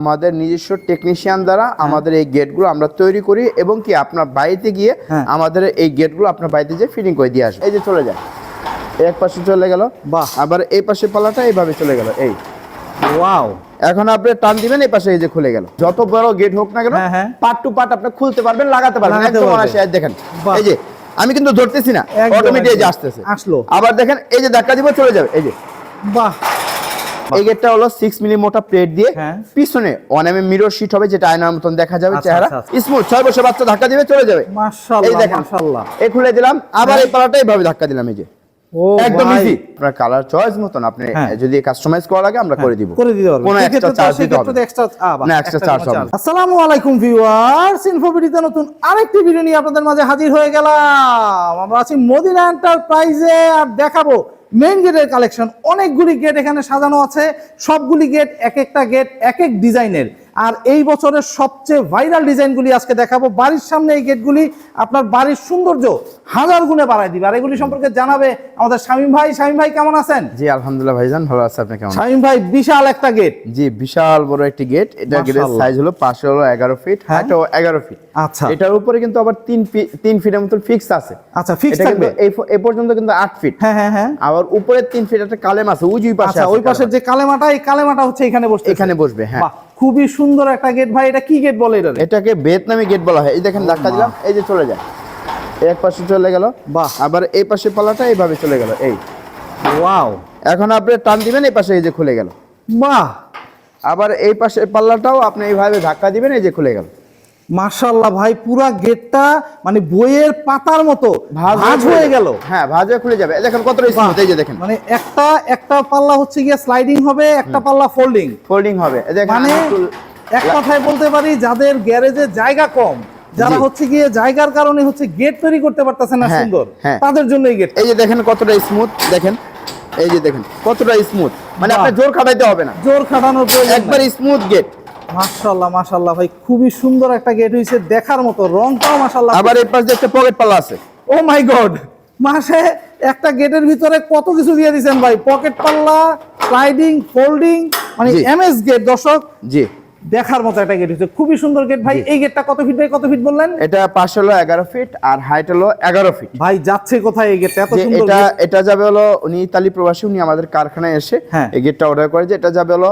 আমাদের নিজস্ব টেকনিশিয়ান দ্বারা আমাদের এই গেটগুলো আমরা তৈরি করি এবং কি আপনার বাড়িতে গিয়ে হ্যাঁ। আমাদের এই গেটগুলো আপনার বাড়িতে যে ফিটিং করে দিয়ে আসবে। এই যে চলে যায় এক পাশে চলে গেল। বাহ। আবার এই পাশে পালাটা এইভাবে চলে গেল। এই। ওয়াও। এখন আপনি টান দিবেন এই পাশে এই যে খুলে গেল। যত বড় গেট হোক না কেন হ্যাঁ, হ্যাঁ। পার্ট টু পার্ট আপনি খুলতে পারবেন লাগাতে পারবেন। একদম এই দেখেন। এই যে আমি কিন্তু ধরতেছি না। অটোমেটিক একদম। আসতেছে। আসলো। আবার দেখেন এই যে ধাক্কা দিব চলে যাবে। এই যে। বাহ। এই গেটটা হলো সিক্স মিলি মোটা প্লেট দিয়ে হ্যাঁ। পিছনে ওয়ান এম মিরর শিট হবে যেটা আয়নার মতন দেখা যাবে আচ্ছা, চেহারা। আচ্ছা, আচ্ছা। স্মুথ ছয় বছর বাচ্চা ধাক্কা দিবে চলে যাবে। এই দেখেন খুলে দিলাম আবার এই পালাটা এইভাবে ধাক্কা দিলাম এই যে। ও একদম ইজি আপনার কালার চয়েস মতন আপনি হ্যাঁ। যদি কাস্টমাইজ করা লাগে আমরা করে দিব। করে দিতে কোনো এক্সট্রা চার্জ দিতে হবে আ, না, charge কোনো হবে আসসালামু আলাইকুম ভিউয়ার্স নতুন আরেকটি ভিডিও নিয়ে আপনাদের মাঝে হাজির হয়ে গেলাম। আমরা আছি মদিনা এন্টারপ্রাইজে আর দেখাবো মেইন গেটের কালেকশন অনেকগুলি গেট এখানে সাজানো আছে। সবগুলি গেট এক একটা গেট এক এক ডিজাইনের আর এই বছরের সবচেয়ে ভাইরাল ডিজাইনগুলি আজকে দেখাবো। বাড়ির সামনে এই গেটগুলি আপনার বাড়ির সৌন্দর্য হাজার গুণে বাড়ায় দিবে। আর এগুলি সম্পর্কে জানাবে আমাদের শামীম ভাই। শামীম ভাই কেমন আছেন? জি আলহামদুলিল্লাহ ভাইজান ভালো আছে। আপনি কেমন শামীম ভাই বিশাল একটা গেট। জি বিশাল বড় একটি গেট। এটা গেটের সাইজ হলো পাশে হলো এগারো ফিট হ্যাঁ। হাইটও এগারো ফিট আচ্ছা। এটার উপরে কিন্তু আবার তিন তিন ফিটের মতো ফিক্স আছে। আচ্ছা ফিক্স থাকবে। এই এ পর্যন্ত কিন্তু আট ফিট হ্যাঁ হ্যাঁ হ্যাঁ। আবার উপরে তিন ফিট একটা কালেম আছে উজুই পাশে আচ্ছা ওই পাশের কালেমা। যে কালেমাটা এই কালেমাটা হচ্ছে এখানে বসতে এখানে বসবে হ্যাঁ। খুবই সুন্দর একটা গেট ভাই এটা কি গেট বলে এটা এটাকে ভিয়েতনামি গেট বলা হয়। এই দেখেন ধাক্কা দিলাম এই যে চলে যায়। এক পাশে চলে গেল। বাহ। আবার এই পাশে পালাটা এইভাবে চলে গেল এই। ওয়াও। এখন আপনি টান দিবেন এই পাশে এই যে খুলে গেল। বাহ। আবার এই পাশে পাল্লাটাও আপনি এইভাবে ধাক্কা দিবেন এই যে খুলে গেল। মাশাআল্লাহ ভাই পুরা গেটটা মানে বইয়ের পাতার মতো ভাজ হয়ে গেল। হ্যাঁ ভাঁজ হয়ে খুলে যাবে। দেখেন কতটা স্মুথ এই যে দেখেন। মানে একটা একটা পাল্লা হচ্ছে গিয়ে স্লাইডিং হবে একটা পাল্লা ফোল্ডিং ফোল্ডিং হবে। এই দেখেন মানে এক কথায় বলতে পারি যাদের গ্যারেজে জায়গা কম যারা হচ্ছে গিয়ে জায়গার কারণে হচ্ছে গেট তৈরি করতে পারতেছে না হ্যাঁ, সুন্দর হ্যাঁ। তাদের জন্য এই গেট এই যে দেখেন কতটা স্মুথ দেখেন। এই যে দেখেন কতটা স্মুথ মানে। আপনি জোর খাটাইতে হবে না। জোর খাটানোর একবার স্মুথ গেট মাশাআল্লাহ মাশাআল্লাহ ভাই খুবই সুন্দর একটা গেট হয়েছে দেখার মতো রংটাও মাশাআল্লাহ। আবার এই পাশে একটা পকেট পাল্লা আছে। ও মাই গড মাসে একটা গেটের ভিতরে কত কিছু দিয়ে দিয়েছেন ভাই? পকেট পাল্লা স্লাইডিং ফোল্ডিং মানে এমএস গেট দর্শক। জি। দেখার মতো একটা গেট হয়েছে খুবই সুন্দর গেট ভাই। এই গেটটা কত ফিট বাই কত ফিট বললেন? এটা পাশ হলো এগারো ফিট আর হাইট হলো এগারো ফিট ভাই যাচ্ছে কোথায় এই গেটটা এত সুন্দর এটা এটা যাবে হলো উনি ইতালি প্রবাসী উনি আমাদের কারখানায় এসে হ্যাঁ। এই গেটটা অর্ডার করে যে এটা যাবে হলো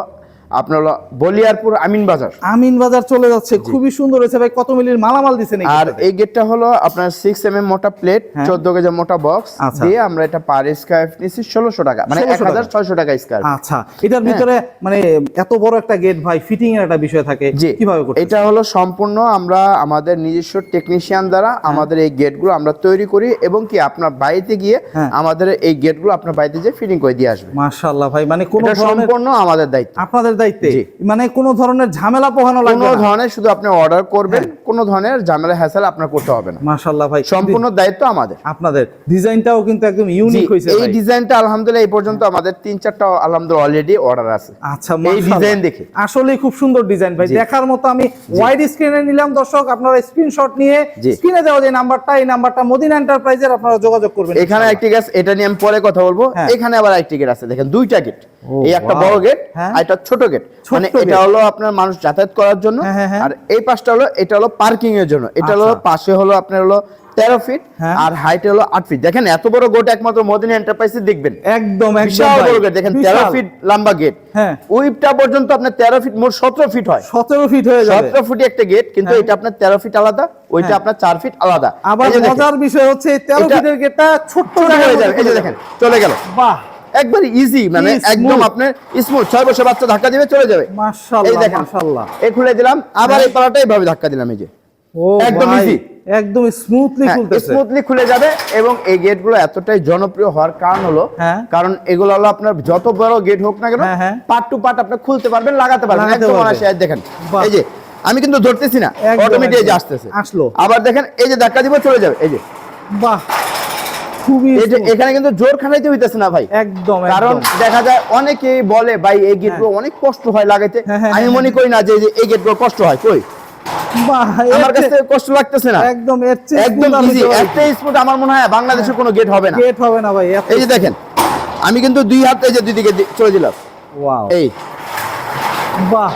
আপনার বলিয়ারপুর আমিন বাজার। আমিন বাজার চলে যাচ্ছে খুবই সুন্দর হয়েছে ভাই কত মিলির মালামাল আর এই গেটটা হলো আপনার সিক্স এম এম মোটা প্লেট হ্যাঁ। চোদ্দ কেজি মোটা বক্স আচ্ছা। দিয়ে আমরা এটা পার স্কোয়ার নিচ্ছি ষোলোশো টাকা মানে এক হাজার ছয়শো টাকা স্কোয়ার আচ্ছা এটার ভিতরে মানে এত বড় একটা গেট ভাই ফিটিং এর একটা বিষয় থাকে জি। কীভাবে এটা হলো সম্পূর্ণ আমরা আমাদের নিজস্ব টেকনিশিয়ান দ্বারা আমাদের এই গেটগুলো আমরা তৈরি করি এবং কি আপনার বাড়িতে গিয়ে হ্যাঁ। আমাদের এই গেটগুলো আপনার বাড়িতে যে ফিটিং করে দিয়ে আসবে। মাশাআল্লাহ ভাই মানে কোন সম্পূর্ণ আমাদের দায়িত্ব। আপনাদের দায়িত্বে মানে কোনো ধরনের ঝামেলা পোহানো লাগবে কোনো ধরনের শুধু আপনি অর্ডার করবেন কোনো ধরনের ঝামেলা হ্যাসেল আপনার করতে হবে না। মাশাআল্লাহ ভাই সম্পূর্ণ দায়িত্ব আমাদের। আপনাদের। ডিজাইনটাও কিন্তু একদম ইউনিক হয়েছে এই ডিজাইনটা আলহামদুলিল্লাহ এই পর্যন্ত আমাদের তিন চারটা আলহামদুলিল্লাহ অলরেডি অর্ডার আছে। আচ্ছা এই ডিজাইন দেখে। আসলে খুব সুন্দর ডিজাইন ভাই। দেখার মতো আমি ওয়াইড স্ক্রিনে নিলাম। দর্শক আপনারা স্ক্রিনশট নিয়ে। স্ক্রিনে দেওয়া যে নাম্বারটা এই নাম্বারটা মদিনা এন্টারপ্রাইজের আপনারা যোগাযোগ করবেন এখানে একটি গেট এটা নিয়ে আমি পরে কথা বলব। হ্যাঁ। এখানে আবার একটি গেট আছে। দেখেন দুইটা গেট এই একটা বড় গেট হ্যাঁ। আর এটা ছোট গেট মানে এটা হলো আপনার মানুষ যাতায়াত করার জন্য। হ্যাঁ, হ্যাঁ। আর এই পাশটা হলো এটা হলো পার্কিং এর জন্য। এটা হলো আচ্ছা। পাশে হলো আপনার হলো তেরো ফিট। আর হাইট হলো আট ফিট দেখেন এত বড় গোট একমাত্র মদিনা এন্টারপ্রাইজে দেখবেন। একদম বিশাল বড় গেট দেখেন তেরো ফিট লম্বা গেট। উইপটা পর্যন্ত আপনার তেরো ফিট মোট সতেরো ফিট হয়। 17 ফিট হয়ে যাবে। সতেরো ফুটি একটা গেট কিন্তু। এটা আপনার তেরো ফিট আলাদা ওইটা। আপনার চার ফিট আলাদা। আবার মজার বিষয় হচ্ছে 13 এটা- ফিটের গেটটা ছোট্ট হয়ে যাবে। এই যে দেখেন চলে গেল। বাহ। একবার ইজি মানে একদম আপনার স্মুথ ছয় বছর বাচ্চা ধাক্কা দিবে চলে যাবে এই দেখেন মাশাআল্লাহ এই খুলে দিলাম আবার এই পালাটা এইভাবে ধাক্কা দিলাম এই যে একদম easy। একদম স্মুথলি খুলতেছে স্মুথলি খুলে যাবে এবং এই গেটগুলো এতটাই জনপ্রিয় হওয়ার কারণ হলো হ্যাঁ। কারণ এগুলো হলো আপনার যত বড় গেট হোক না কেন হ্যাঁ, হ্যাঁ। পার্ট টু পার্ট আপনি খুলতে পারবেন লাগাতে পারবেন একদম। অনায়াসে দেখেন এই যে আমি কিন্তু ধরতেছি না অটোমেটিক একদম। আসতেছে আসলো। আবার দেখেন এই যে ধাক্কা দিব চলে যাবে এই যে বাহ খুবই এখানে কিন্তু জোর খাটাইতে হইতেছে না ভাই। একদম কারণ দেখা যায় অনেকেই বলে ভাই এই গেটগুলো অনেক কষ্ট হয় লাগাইতে। হ্যাঁ, হ্যাঁ, আমি হ্যাঁ, মনে করি না যে এই গেটগুলো কষ্ট হয়। কই? আমার কাছে কষ্ট লাগতেছে না। একদম একদম smooth আমি ইজি একটা স্পট আমার মনে হয় বাংলাদেশের কোনো গেট হবে না। গেট হবে না ভাই এই যে দেখেন আমি কিন্তু দুই হাত এই যে দুই দিকে দি- চলে দিলাম। ওয়াও এই। বাহ।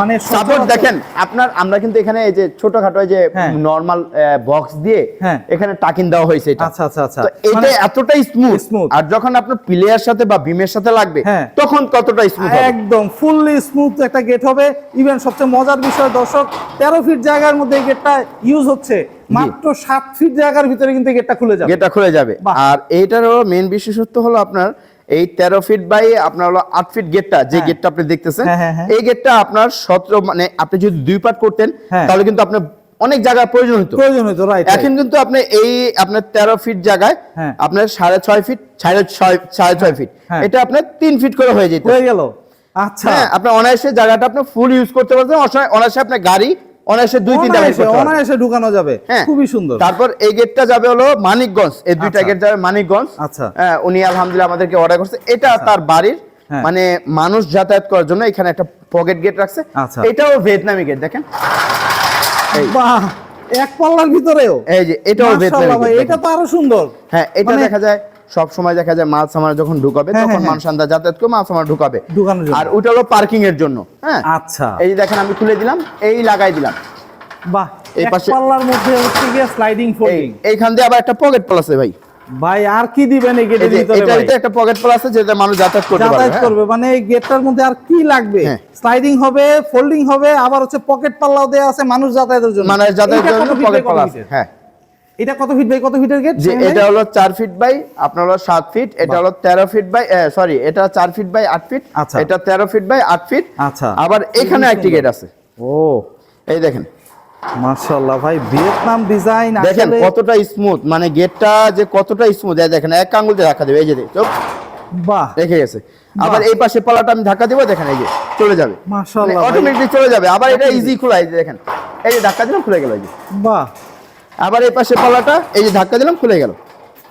মানে সাপোর্ট দেখেন আপনার আমরা কিন্তু এখানে এই যে ছোটখাটো যে হ্যাঁ। নরমাল বক্স দিয়ে হ্যাঁ। এখানে টাকিন দেওয়া হয়েছে এটা। আচ্ছা আচ্ছা আচ্ছা। এটা মানে এতটাই স্মুথ আর যখন আপনার প্লেয়ার সাথে বা বিমের সাথে লাগবে হ্যাঁ। তখন ততটা স্মুথ একদম ফুললি স্মুথ একটা গেট হবে। ইভেন সবচেয়ে মজার বিষয় দর্শক তেরো ফিট জায়গার মধ্যে এই গেটটা ইউজ হচ্ছে। মাত্র সাত ফিট জায়গার ভিতরে কিন্তু গেটটা খুলে যাবে। গেটটা খুলে যাবে। আর এইটার হলো মেন বিশেষত্ব হলো আপনার এই তেরো ফিট বাই আপনার হলো আট ফিট গেটটা যে হ্যাঁ। গেটটা আপনি দেখতেছেন হ্যাঁ, হ্যাঁ, হ্যাঁ। এই গেটটা আপনার সতেরো মানে আপনি যদি দুই পার্ট করতেন হ্যাঁ। তাহলে কিন্তু আপনার অনেক জায়গার প্রয়োজন হতো প্রয়োজন হতো রাইট এখন কিন্তু আপনি এই আপনার তেরো ফিট জায়গায় হ্যাঁ। আপনার সাড়ে ছয় ফিট সাড়ে ছয় সাড়ে ছয় ফিট হ্যাঁ। এটা আপনার তিন ফিট করে হয়ে যেত হয়ে গেল আচ্ছা হ্যাঁ আপনি অনায়াসে জায়গাটা আপনি ফুল ইউজ করতে পারতেন অনায়াসে আপনার গাড়ি অনায়াসে দুই তিনটা অনায়াসে ঢুকানো যাবে। হ্যাঁ। খুবই সুন্দর। তারপর এই গেটটা যাবে হলো মানিকগঞ্জ। এই দুইটা আচ্ছা। গেট যাবে মানিকগঞ্জ। আচ্ছা। হ্যাঁ, উনি আলহামদুলিল্লাহ আমাদেরকে অর্ডার করছে। এটা তার বাড়ির হ্যাঁ। মানে মানুষ যাতায়াত করার জন্য এখানে একটা পকেট গেট রাখছে। আচ্ছা। এটাও ভিয়েতনামি গেট দেখেন। বাহ! এক পাল্লার ভিতরেও? এই যে এটাও ভিয়েতনামি এটা তো আরও সুন্দর। হ্যাঁ এটা মানে- দেখা যায়। সব সময় দেখা যায় মাছ আমার যখন ঢুকাবে হ্যাঁ, তখন হ্যাঁ, মানুষ আন্দা যাতায়াত করে মাছ আমার ঢুকাবে। আর ওটা হলো পার্কিং এর জন্য হ্যাঁ? আচ্ছা। এই দেখেন আমি খুলে দিলাম এই লাগাই দিলাম। বাহ এই পাশে- পাল্লার মধ্যে হচ্ছে গিয়ে স্লাইডিং ফোল্ডিং এইখান দিয়ে আবার একটা পকেট প্লাস আছে ভাই। ভাই আর কি দিবেন এই গেটের ভিতরে ভাই? ভিতরে একটা পকেট প্লাস আছে যেটা মানুষ যাতায়াত করতে পারবে যাতায়াত হ্যাঁ। করবে মানে এই গেটটার মধ্যে আর কি লাগবে? হ্যাঁ। স্লাইডিং হবে ফোল্ডিং হবে আবার হচ্ছে পকেট পাল্লাও দেয়া আছে মানুষ যাতায়াতের জন্য। মানে যাতায়াতের জন্য পকেট কত প্লাস হ্যাঁ। এটা কত ফিট বাই কত ফিটের গেট যে এটা হলো চার ফিট বাই আপনার হলো সাত ফিট এটা হলো তেরো ফিট বাই সরি এটা চার ফিট বাই আট ফিট। এটা তেরো ফিট বাই আট ফিট আচ্ছা। আবার এখানে একটি গেট আছে। ও। এই দেখেন। মাশাআল্লাহ ভাই ভিয়েতনাম ডিজাইন দেখেন কতটা স্মুথ মানে গেটটা যে কতটা স্মুথ দেখেন এক আঙ্গুল দিয়ে ধাক্কা দেবে এই যে দেখ, বাহ। রেখে গেছে। আবার এই পাশে পালাটা আমি ধাক্কা দিব দেখেন এই যে চলে যাবে। মাশাআল্লাহ অটোমেটিক চলে যাবে। আবার এটা ইজি খোলা এই যে দেখেন এই যে ধাক্কা দিলাম খুলে গেল এই যে। বাহ। আবার এই পাশে পালাটা এই যে ধাক্কা দিলাম খুলে গেল।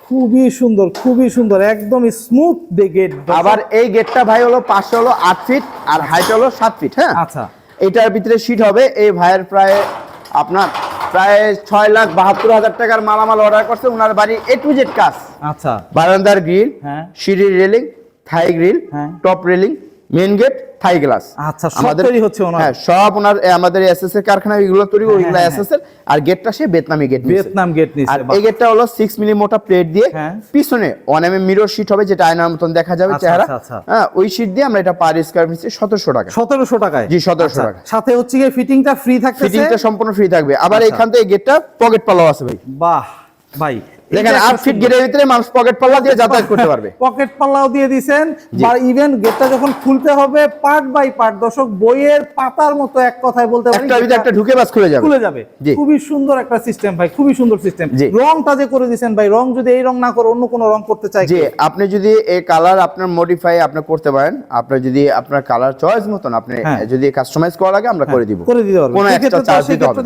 খুবই সুন্দর খুবই সুন্দর একদম স্মুথ দে গেট আবার এই গেটটা ভাই হলো পাশে হলো আট ফিট আর হাইট হলো সাত ফিট হ্যাঁ? আচ্ছা। এটার ভিতরে সিট হবে এই ভাইয়ের প্রায় আপনার প্রায় ছয় লাখ বাহাত্তর হাজার টাকার মালামাল অর্ডার করছে ওনার বাড়ি এ টু জেড কাজ। আচ্ছা। বারান্দার গ্রিল হ্যাঁ। সিঁড়ির রেলিং থাই গ্রিল হ্যাঁ। Top railing main gate Thai glass আচ্ছা, তৈরি হচ্ছে ওনার? হ্যাঁ সব ওনার আমাদের এসএস এর কারখানা এগুলো তৈরি হ্যাঁ, ওইগুলো হ্যাঁ, এসএস এর আর গেটটা সে ভিয়েতনামি গেট ভিয়েতনাম গেট নিছে আর এই গেটটা হলো সিক্স মিলি মোটা প্লেট দিয়ে হ্যাঁ। পিছনে ওয়ান এম মিরর শিট হবে যেটা আয়নার মতন দেখা যাবে আচ্ছা, চেহারা আচ্ছা, আচ্ছা। হ্যাঁ ওই শিট দিয়ে আমরা এটা পার স্কয়ার ফিট সতেরোশো টাকা সতেরোশো টাকায় জি, 1700 আচ্ছা, টাকা। সাথে হচ্ছে গিয়ে ফিটিংটা ফ্রি থাকতেছে ফিটিংটা সম্পূর্ণ ফ্রি থাকবে আবার। এখান থেকে গেটটা পকেট পাল্লাও আছে ভাই বাহ ভাই দেখেন আট ফিট গেটের ভিতরে মানুষ পকেট পাল্লা দিয়ে যাতায়াত করতে পারবে। পকেট পাল্লাও দিয়ে দিছেন ইভেন গেটটা যখন খুলতে হবে পার্ট বাই পার্ট দর্শক বইয়ের পাতার মতো এক কথায় বলতে পারি একটা একটা ঢুকে বাস খুলে যাবে। খুলে যাবে। খুবই সুন্দর একটা সিস্টেম ভাই খুবই সুন্দর সিস্টেম রংটা যে করে দিছেন ভাই রং যদি এই রং না করে অন্য কোনো রং করতে চাই আপনি যদি এই কালার আপনার মডিফাই আপনি করতে পারেন। আপনার যদি আপনার কালার চয়েস মতন আপনি হ্যাঁ। যদি কাস্টমাইজ করা লাগে আমরা করে দিব। করে দিতে পারব কোনো এক্সট্রা চার্জ দিতে হবে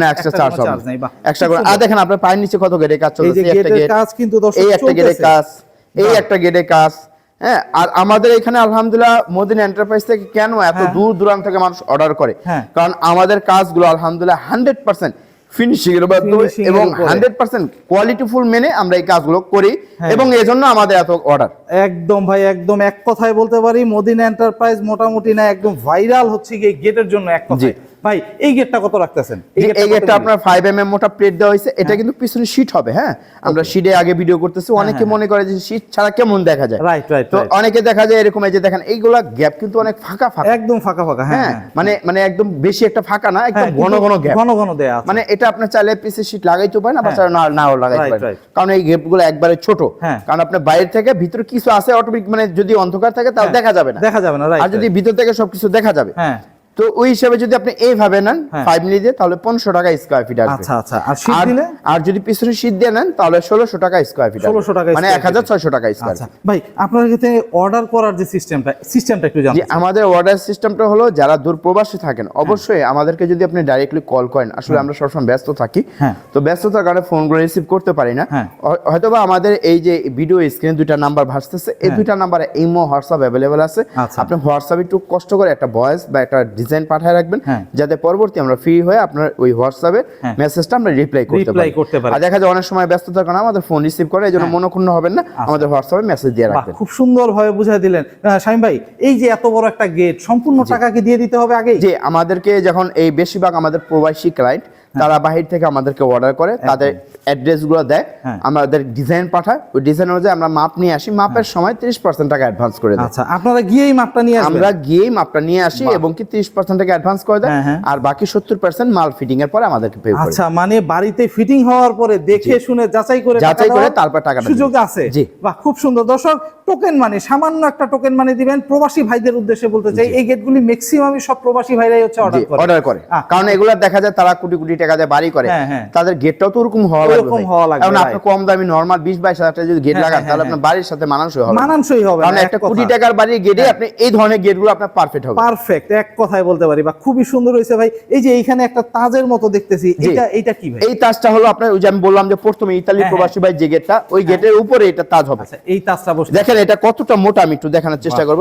না। এক্সট্রা চার্জ হবে বাহ। এক্সট্রা করে আর দেখেন আপনার পায়ের নিচে কত গেটে কাজ এই যে চলছে এই গেটের কাজ কিন্তু দর্শক এই একটা গেটে কাজ এই একটা গেটে কাজ। হ্যাঁ আর আমাদের এখানে আলহামদুলিল্লাহ মোদিন এন্টারপ্রাইজ থেকে কেন এত হ্যাঁ। দূর দূরান্ত থেকে মানুষ অর্ডার করে? হ্যাঁ। কারণ আমাদের কাজগুলো আলহামদুলিল্লাহ হান্ড্রেড পার্সেন্ট ফিনিশিং এর এর এবং হান্ড্রেড পার্সেন্ট কোয়ালিটিফুল মেনে আমরা এই কাজগুলো করি হ্যাঁ। এবং এজন্য আমাদের এত অর্ডার একদম ভাই একদম এক কথায় বলতে পারি মদিনা এন্টারপ্রাইজ মোটামুটি না একদম ভাইরাল হচ্ছে গিয়ে গেটের জন্য এক কথায়। ভাই এই গেটটা কত রাখতেছেন? এই গেটটা? আপনার ফাইভ এম এম মোটা প্লেট দেওয়া হয়েছে এটা কিন্তু পিছনে শীট হবে হ্যাঁ? আমরা শীটে আগে ভিডিও করতেছি অনেকে হ্যাঁ, মনে করে যে শীট ছাড়া কেমন দেখা যায়? রাইট রাইট তো অনেকে দেখা যায় এরকম এই যে দেখেন এইগুলা গ্যাপ কিন্তু অনেক ফাঁকা ফাঁকা। একদম ফাঁকা ফাঁকা হ্যাঁ হ্যাঁ হ্যাঁ। মানে মানে একদম বেশি একটা ফাঁকা না একদম হ্যাঁ, ঘন ঘন গ্যাপ ঘন ঘন দেয়া আছে। মানে এটা আপনার চাইলে পিসে শীট লাগাইতে পারেন আবার হ্যাঁ। চাইলে না নাও লাগাইতে পারেন। কারণ এই গ্যাপগুলো একবারে ছোট। হ্যাঁ। কারণ আপনার বাইরে থেকে ভিতরে কিছু আছে অটোমেটিক মানে যদি অন্ধকার থাকে তাও হ্যাঁ। দেখা যাবে না। দেখা যাবে না রাইট আর যদি ভিতর থেকে সবকিছু দেখা যাবে। হ্যাঁ। তো ওই হিসাবে যদি আপনি এইভাবে নেন হ্যাঁ। ফাইভ মিলি দিয়ে তাহলে পনেরোশো টাকা স্কোয়ার ফিট আসবে আচ্ছা আচ্ছা আর শীত দিলে আর যদি পিছনে শীত দিয়ে নেন তাহলে ষোলোশো টাকা স্কোয়ার ফিট 1600 টাকা মানে এক হাজার ছয়শো টাকা স্কোয়ার আচ্ছা ভাই আপনার কাছে অর্ডার করার যে সিস্টেমটা সিস্টেমটা একটু চাই। আমাদের অর্ডার সিস্টেমটা হলো যারা দূর প্রবাসী থাকেন অবশ্যই আমাদেরকে যদি আপনি ডাইরেক্টলি কল করেন আসলে আমরা সবসময় ব্যস্ত থাকি হ্যাঁ। তো ব্যস্ততার কারণে ফোনগুলো রিসিভ করতে পারি না হ্যাঁ। হয়- হয়তোবা আমাদের এই যে ভিডিও স্ক্রিনে দুইটা নাম্বার ভাসতেছে এই হ্যাঁ। দুইটা নাম্বারে ইমো হোয়াটসঅ্যাপ অ্যাভেলেবেল আছে আচ্ছা। আপনি হোয়াটসঅ্যাপে একটু কষ্ট করে একটা ভয়েস বা একটা ডিজাইন পাঠিয়ে রাখবেন হ্যাঁ। যাতে পরবর্তী আমরা ফ্রি হয়ে আপনার ওই হোয়াটসঅ্যাপে হ্যাঁ। মেসেজটা আমরা রিপ্লাই করতে পারি। আর দেখা যায় অনেক সময় ব্যস্ততার কারণে আমাদের ফোন রিসিভ করে এই জন্য মনোক্ষুণ্ণ হবেন না আমাদের হোয়াটসঅ্যাপে মেসেজ দিয়ে রাখবেন। খুব সুন্দরভাবে বুঝাই দিলেন। আহ, শামীম ভাই এই যে এত বড় একটা গেট সম্পূর্ণ টাকা কি দিয়ে দিতে হবে আগে যে আমাদেরকে যখন এই বেশিরভাগ আমাদের প্রবাসী ক্লায়েন্ট তারা বাহির থেকে আমাদেরকে অর্ডার করে তাদের অ্যাড্রেসগুলো দেয় হ্যাঁ। আমাদের ডিজাইন পাঠায় ওই ডিজাইন অনুযায়ী আমরা মাপ নিয়ে আসি। মাপের সময় তিরিশ পার্সেন্ট টাকা অ্যাডভান্স করে দেয়। আচ্ছা আপনারা গিয়েই মাপটা নিয়ে আমরা গিয়েই মাপটা নিয়ে আসি এবং কি তিরিশ পার্সেন্ট টাকা অ্যাডভান্স করে দেয়। হ্যাঁ, হ্যাঁ। আর বাকি সত্তর পার্সেন্ট মাল ফিটিং এর পরে আমাদেরকে পে আচ্ছা মানে বাড়িতে ফিটিং হওয়ার পরে দেখে শুনে যাচাই করে যাচাই করে তারপর টাকাটা সুযোগ আছে। জি। বাহ খুব সুন্দর। দর্শক টোকেন মানি সামান্য একটা টোকেন মানে দিবেন। প্রবাসী ভাইদের উদ্দেশ্যে বলতে চাই এই গেটগুলি ম্যাক্সিমামই সব প্রবাসী ভাইরাই হচ্ছে অর্ডার করে। অর্ডার করে। কারণ এগুলো দেখা যায় তারা কোটি কোটি টাকা দিয়ে বাড়ি করে। হ্যাঁ, হ্যাঁ। তাদের গেটটাও তো ওরকম হওয়া ভাই। হওয়া লাগবে, আপনি কম দামি নরমাল হাজার টাকা যদি গেট হ্যাঁ, লাগান হ্যাঁ, তাহলে হ্যাঁ। আপনার বাড়ির সাথে মানানসই হবে। মানানসই হবে কারণ একটা কোটি টাকার বাড়ির গেটে আপনি এই ধরনের গেটগুলো আপনার পারফেক্ট হবে। পারফেক্ট এক কথায় বলতে পারি বা খুবই সুন্দর হয়েছে ভাই। এই যে এইখানে একটা তাজের মতো দেখতেছি এটা এটা কি ভাই? এই তাজটা হলো আপনার ওই যে আমি বললাম যে প্রথমে ইতালি প্রবাসী ভাই যে গেটটা ওই গেটের উপরে এটা তাজ হবে। আচ্ছা এই তাজটা বসে। দেখেন এটা কতটা মোটা আমি একটু দেখানোর চেষ্টা করব।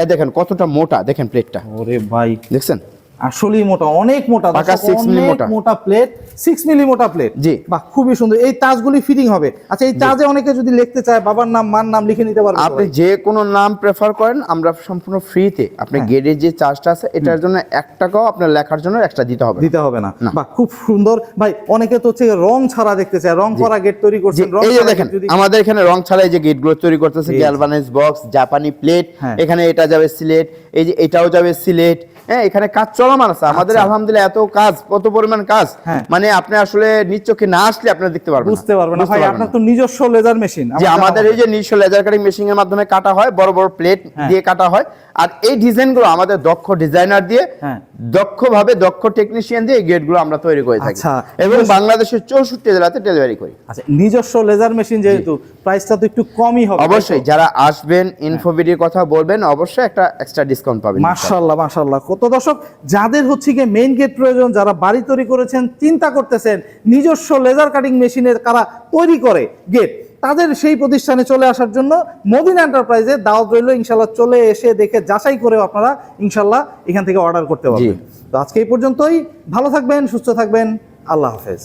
এই দেখেন কতটা মোটা। দেখেন প্লেটটা ওরে ভাই। দেখছেন? আসলেই মোটা অনেক মোটা পাকা 6 মিলি অনেক মোটা। মোটা প্লেট সিক্স মিলি মোটা প্লেট জি। বাহ খুবই সুন্দর এই তাজগুলি ফিটিং হবে আচ্ছা এই তাজে অনেকে যদি লিখতে চায় বাবার নাম মার নাম লিখে নিতে পারবে আপনি? যে কোনো নাম প্রেফার করেন আমরা সম্পূর্ণ ফ্রিতে আপনি হ্যাঁ। গেটের যে চার্জটা আছে এটার জন্য এক টাকাও আপনার লেখার জন্য এক্সট্রা দিতে হবে দিতে হবে না। বাহ খুব সুন্দর ভাই অনেকে তো হচ্ছে রং ছাড়া দেখতে চায় রং করা গেট তৈরি রং এই যে দেখেন আমাদের এখানে রং ছাড়াই যে গেটগুলো তৈরি করতেছে এই গ্যালভানাইজ বক্স জাপানি প্লেট হ্যাঁ। এখানে এটা যাবে সিলেট এই যে এটাও যাবে সিলেট হ্যাঁ এখানে কাজ চলমান আছে। আমাদের আলহামদুলিল্লাহ এত কাজ কত পরিমাণ কাজ। আচ্ছা। হ্যাঁ। মানে আপনি আসলে নিজ চোখে না আসলে আপনি দেখতে পারবেন বুঝতে পারবেন ভাই আপনার তো নিজস্ব লেজার মেশিন যে আমাদের এই যে নিজস্ব লেজার কাটিং মেশিন এর মাধ্যমে কাটা হয় বড় বড় প্লেট হ্যাঁ। দিয়ে কাটা হয়। আর এই ডিজাইনগুলো আমাদের দক্ষ ডিজাইনার দিয়ে হ্যাঁ। দক্ষভাবে দক্ষ টেকনিশিয়ান দিয়ে এই গেটগুলো আমরা তৈরি করে থাকি। আচ্ছা। এবং বাংলাদেশের চৌষট্টি জেলাতে ডেলিভারি করি। আচ্ছা নিজস্ব লেজার মেশিন যেহেতু প্রাইসটা তো একটু কমই হবে অবশ্যই যারা আসবেন ইনফোভিডির কথা বলবেন অবশ্যই একটা এক্সট্রা ডিসকাউন্ট পাবেন। মাশাল্লাহ মাশাল্লাহ কত দর্শক যাদের হচ্ছে গিয়ে মেইন গেট প্রয়োজন যারা বাড়ি তৈরি করেছেন চিন্তা করতেছেন নিজস্ব লেজার কাটিং মেশিনের কারা তৈরি করে গেট তাদের সেই প্রতিষ্ঠানে চলে আসার জন্য মদিনা এন্টারপ্রাইজে দাওয়াত রইল। ইনশাল্লাহ চলে এসে দেখে যাচাই করে আপনারা ইনশাল্লাহ এখান থেকে অর্ডার করতে পারবেন। তো আজকে এই পর্যন্তই। ভালো থাকবেন সুস্থ থাকবেন। আল্লাহ হাফেজ।